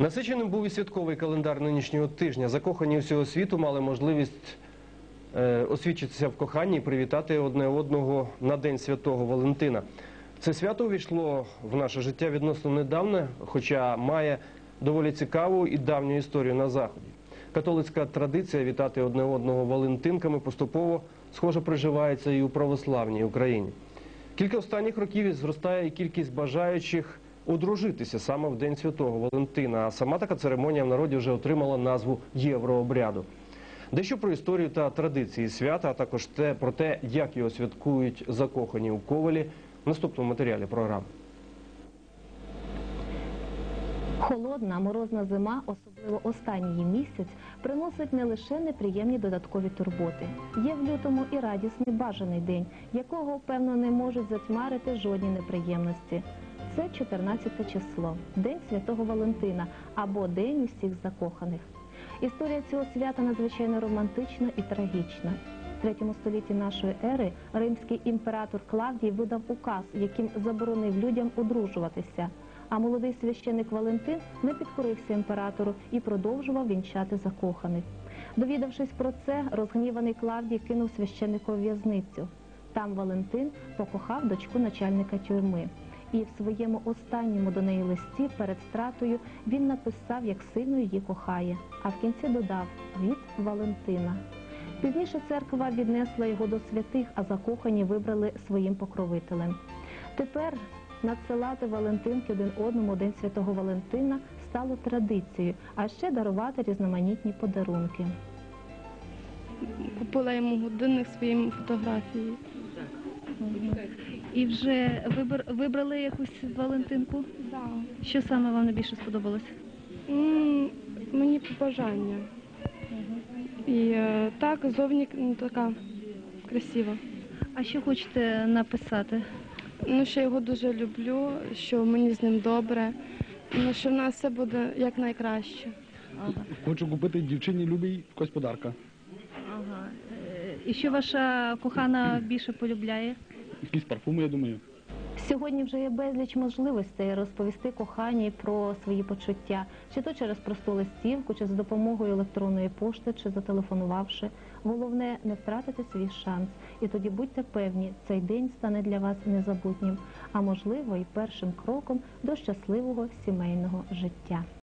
Насиченим був і святковий календар нинішнього тижня. Закохані усього світу мали можливість е, освідчитися в коханні і привітати одне одного на День Святого Валентина. Це свято увійшло в наше життя відносно недавно, хоча має доволі цікаву і давню історію на Заході. Католицька традиція вітати одне одного Валентинками поступово, схоже, приживається і у православній Україні. Кілька останніх років зростає і кількість бажаючих одружитися саме в День Святого Валентина. А сама така церемонія в народі вже отримала назву єврообряду. Дещо про історію та традиції свята, а також те про те, як його святкують закохані у ковалі в наступному матеріалі програми. Холодна, морозна зима, особливо останній місяць, приносить не лише неприємні додаткові турботи. Є в лютому і радісний бажаний день, якого, певно, не можуть затьмарити жодні неприємності. Це 14 число, День Святого Валентина або День усіх закоханих. Історія цього свята надзвичайно романтична і трагічна. В третьому столітті нашої ери римський імператор Клавдій видав указ, яким заборонив людям одружуватися. А молодий священик Валентин не підкорився імператору і продовжував вінчати закоханих. Довідавшись про це, розгніваний Клавдій кинув священника у в'язницю. Там Валентин покохав дочку начальника тюрми. І в своєму останньому до неї листі перед стратою він написав, як сильно її кохає, а в кінці додав від Валентина. Пізніше церква віднесла його до святих, а закохані вибрали своїм покровителем. Тепер надсилати Валентинки один одному День Святого Валентина стало традицією, а ще дарувати різноманітні подарунки. Купила йому годинник своїм фотографії. І вже вибор, вибрали якусь Валентинку? Да. Що саме вам найбільше сподобалось? М, Мені побажання. І е, так, зовні ну, така красива. А що хочете написати? Ну, що я його дуже люблю, що мені з ним добре, ну, що в нас все буде як найкраще. Ага. Хочу купити дівчині любій якось подарка. Ага. Е, І що ваша кохана більше полюбляє? Якісь парфуми, я думаю. Сьогодні вже є безліч можливостей розповісти коханій про свої почуття, чи то через просту листівку, чи за допомогою електронної пошти, чи зателефонувавши. Головне не втратити свій шанс. І тоді будьте певні, цей день стане для вас незабутнім, а можливо і першим кроком до щасливого сімейного життя.